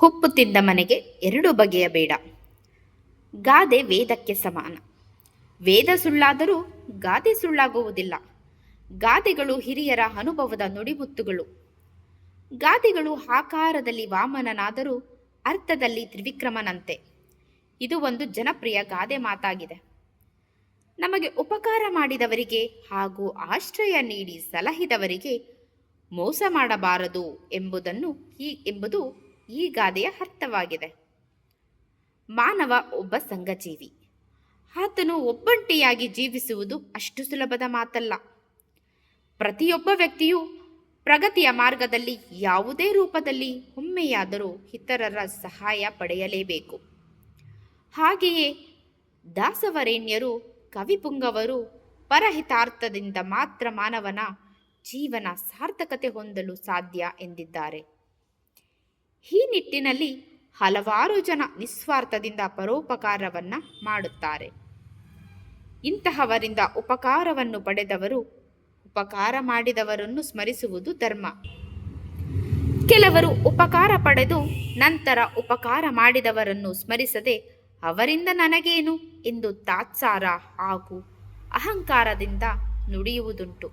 ಹುಪ್ಪು ತಿಂದ ಮನೆಗೆ ಎರಡು ಬಗೆಯ ಬೇಡ. ಗಾದೆ ವೇದಕ್ಕೆ ಸಮಾನ. ವೇದ ಸುಳ್ಳಾದರೂ ಗಾದೆ ಸುಳ್ಳಾಗುವುದಿಲ್ಲ. ಗಾದೆಗಳು ಹಿರಿಯರ ಅನುಭವದ ನುಡಿಮುತ್ತುಗಳು. ಗಾದೆಗಳು ಆಕಾರದಲ್ಲಿ ವಾಮನನಾದರೂ ಅರ್ಥದಲ್ಲಿ ತ್ರಿವಿಕ್ರಮನಂತೆ. ಇದು ಒಂದು ಜನಪ್ರಿಯ ಗಾದೆ ಮಾತಾಗಿದೆ. ನಮಗೆ ಉಪಕಾರ ಮಾಡಿದವರಿಗೆ ಹಾಗೂ ಆಶ್ರಯ ನೀಡಿ ಸಲಹಿದವರಿಗೆ ಮೋಸ ಮಾಡಬಾರದು ಎಂಬುದನ್ನು ಈ ಎಂಬುದು ಈ ಗಾದೆಯ ಅರ್ಥವಾಗಿದೆ. ಮಾನವ ಒಬ್ಬ ಸಂಘಜೀವಿ. ಆತನು ಒಬ್ಬಂಟಿಯಾಗಿ ಜೀವಿಸುವುದು ಅಷ್ಟು ಸುಲಭದ ಮಾತಲ್ಲ. ಪ್ರತಿಯೊಬ್ಬ ವ್ಯಕ್ತಿಯು ಪ್ರಗತಿಯ ಮಾರ್ಗದಲ್ಲಿ ಯಾವುದೇ ರೂಪದಲ್ಲಿ ಒಮ್ಮೆಯಾದರೂ ಇತರರ ಸಹಾಯ ಪಡೆಯಲೇಬೇಕು. ಹಾಗೆಯೇ ದಾಸವರೇಣ್ಯರು, ಕವಿಪುಂಗವರು ಪರಹಿತಾರ್ಥದಿಂದ ಮಾತ್ರ ಮಾನವನ ಜೀವನ ಸಾರ್ಥಕತೆ ಹೊಂದಲು ಸಾಧ್ಯ ಎಂದಿದ್ದಾರೆ. ನಿಟ್ಟಿನಲ್ಲಿ ಹಲವಾರು ಜನ ನಿಸ್ವಾರ್ಥದಿಂದ ಪರೋಪಕಾರವನ್ನು ಮಾಡುತ್ತಾರೆ. ಇಂತಹವರಿಂದ ಉಪಕಾರವನ್ನು ಪಡೆದವರು ಉಪಕಾರ ಮಾಡಿದವರನ್ನು ಸ್ಮರಿಸುವುದು ಧರ್ಮ. ಕೆಲವರು ಉಪಕಾರ ಪಡೆದು ನಂತರ ಉಪಕಾರ ಮಾಡಿದವರನ್ನು ಸ್ಮರಿಸದೆ ಅವರಿಂದ ನನಗೇನು ಎಂದು ತಾತ್ಸಾರ ಹಾಗೂ ಅಹಂಕಾರದಿಂದ ನುಡಿಯುವುದುಂಟು.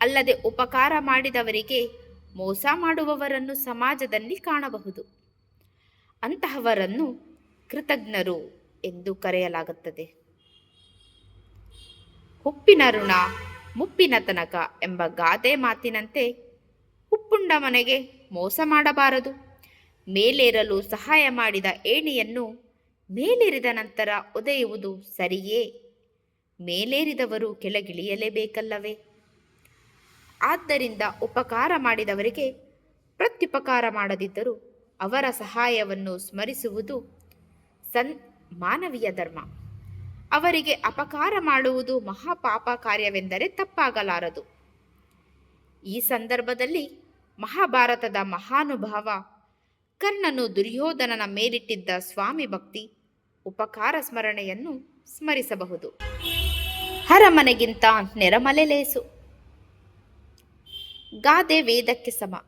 ಅಲ್ಲದೆ ಉಪಕಾರ ಮಾಡಿದವರಿಗೆ ಮೋಸ ಮಾಡುವವರನ್ನು ಸಮಾಜದಲ್ಲಿ ಕಾಣಬಹುದು. ಅಂತಹವರನ್ನು ಕೃತಜ್ಞರು ಎಂದು ಕರೆಯಲಾಗುತ್ತದೆ. ಉಪ್ಪಿನ ಋಣ, ಮುಪ್ಪಿನ ತನಕ ಎಂಬ ಗಾದೆ ಮಾತಿನಂತೆ ಉಪ್ಪುಂಡ ಮನೆಗೆ ಮೋಸ ಮಾಡಬಾರದು. ಮೇಲೇರಲು ಸಹಾಯ ಮಾಡಿದ ಏಣಿಯನ್ನು ಮೇಲೇರಿದ ನಂತರ ಒದೆಯುವುದು ಸರಿಯೇ? ಮೇಲೇರಿದವರು ಕೆಳಗಿಳಿಯಲೇಬೇಕಲ್ಲವೇ? ಆದ್ದರಿಂದ ಉಪಕಾರ ಮಾಡಿದವರಿಗೆ ಪ್ರತ್ಯುಪಕಾರ ಮಾಡದಿದ್ದರೂ ಅವರ ಸಹಾಯವನ್ನು ಸ್ಮರಿಸುವುದು ಸನ್ ಮಾನವೀಯ ಧರ್ಮ. ಅವರಿಗೆ ಅಪಕಾರ ಮಾಡುವುದು ಮಹಾಪಾಪ ಕಾರ್ಯವೆಂದರೆ ತಪ್ಪಾಗಲಾರದು. ಈ ಸಂದರ್ಭದಲ್ಲಿ ಮಹಾಭಾರತದ ಮಹಾನುಭಾವ ಕರ್ಣನು ದುರ್ಯೋಧನನ ಮೇಲಿಟ್ಟಿದ್ದ ಸ್ವಾಮಿ ಭಕ್ತಿ ಉಪಕಾರ ಸ್ಮರಣೆಯನ್ನು ಸ್ಮರಿಸಬಹುದು. ಹರಮನೆಗಿಂತ ನೆರಮಲೆ ಲೇಸು. ಗಾದೆ ವೇದಕ್ಕೆ ಸಮ.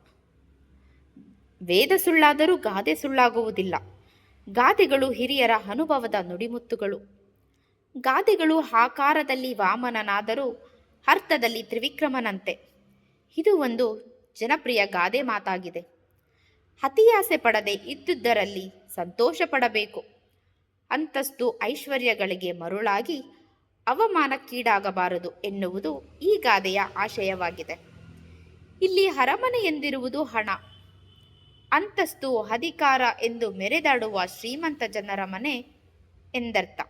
ವೇದ ಸುಳ್ಳಾದರೂ ಗಾದೆ ಸುಳ್ಳಾಗುವುದಿಲ್ಲ. ಗಾದೆಗಳು ಹಿರಿಯರ ಅನುಭವದ ನುಡಿಮುತ್ತುಗಳು. ಗಾದೆಗಳು ಆಕಾರದಲ್ಲಿ ವಾಮನನಾದರೂ ಅರ್ಥದಲ್ಲಿ ತ್ರಿವಿಕ್ರಮನಂತೆ. ಇದು ಒಂದು ಜನಪ್ರಿಯ ಗಾದೆ ಮಾತಾಗಿದೆ. ಅತಿಯಾಸೆ ಪಡದೆ ಇದ್ದುದರಲ್ಲಿ ಸಂತೋಷ ಪಡಬೇಕು. ಅಂತಸ್ತು ಐಶ್ವರ್ಯಗಳಿಗೆ ಮರುಳಾಗಿ ಅವಮಾನಕ್ಕೀಡಾಗಬಾರದು ಎನ್ನುವುದು ಈ ಗಾದೆಯ ಆಶಯವಾಗಿದೆ. ಇಲ್ಲಿ ಅರಮನೆ ಎಂದಿರುವುದು ಹಣ. ಅಂತಸ್ತು ಅಧಿಕಾರ ಎಂದು ಮೆರೆದಾಡುವ ಶ್ರೀಮಂತ ಜನರ ಮನೆ ಎಂದರ್ಥ.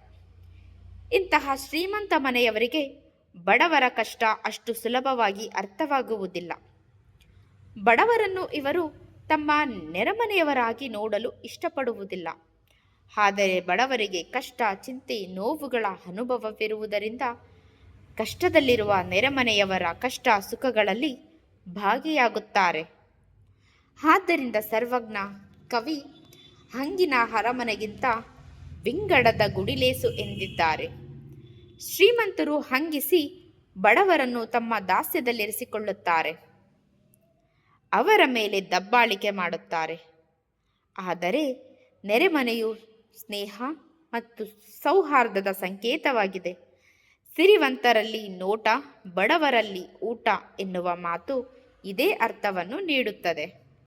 ಇಂತಹ ಶ್ರೀಮಂತ ಮನೆಯವರಿಗೆ ಬಡವರ ಕಷ್ಟ ಅಷ್ಟು ಸುಲಭವಾಗಿ ಅರ್ಥವಾಗುವುದಿಲ್ಲ. ಬಡವರನ್ನು ಇವರು ತಮ್ಮ ನೆರೆಮನೆಯವರಾಗಿ ನೋಡಲು ಇಷ್ಟಪಡುವುದಿಲ್ಲ. ಆದರೆ ಬಡವರಿಗೆ ಕಷ್ಟ, ಚಿಂತೆ, ನೋವುಗಳ ಅನುಭವವಿರುವುದರಿಂದ ಕಷ್ಟದಲ್ಲಿರುವ ನೆರೆಮನೆಯವರ ಕಷ್ಟ ಸುಖಗಳಲ್ಲಿ ಭಾಗಿಯಾಗುತ್ತಾರೆ. ಆದ್ದರಿಂದ ಸರ್ವಜ್ಞ ಕವಿ ಹಂಗಿನ ಅರಮನೆಗಿಂತ ವಿಂಗಡದ ಗುಡಿಲೇಸು ಎಂದಿದ್ದಾರೆ. ಶ್ರೀಮಂತರು ಹಂಗಿಸಿ ಬಡವರನ್ನು ತಮ್ಮ ದಾಸ್ಯದಲ್ಲಿರಿಸಿಕೊಳ್ಳುತ್ತಾರೆ. ಅವರ ಮೇಲೆ ದಬ್ಬಾಳಿಕೆ ಮಾಡುತ್ತಾರೆ. ಆದರೆ ನೆರೆಮನೆಯು ಸ್ನೇಹ ಮತ್ತು ಸೌಹಾರ್ದದ ಸಂಕೇತವಾಗಿದೆ. ಸಿರಿವಂತರಲ್ಲಿ ನೋಟ ಬಡವರಲ್ಲಿ ಊಟ ಎನ್ನುವ ಮಾತು ಇದೇ ಅರ್ಥವನ್ನು ನೀಡುತ್ತದೆ.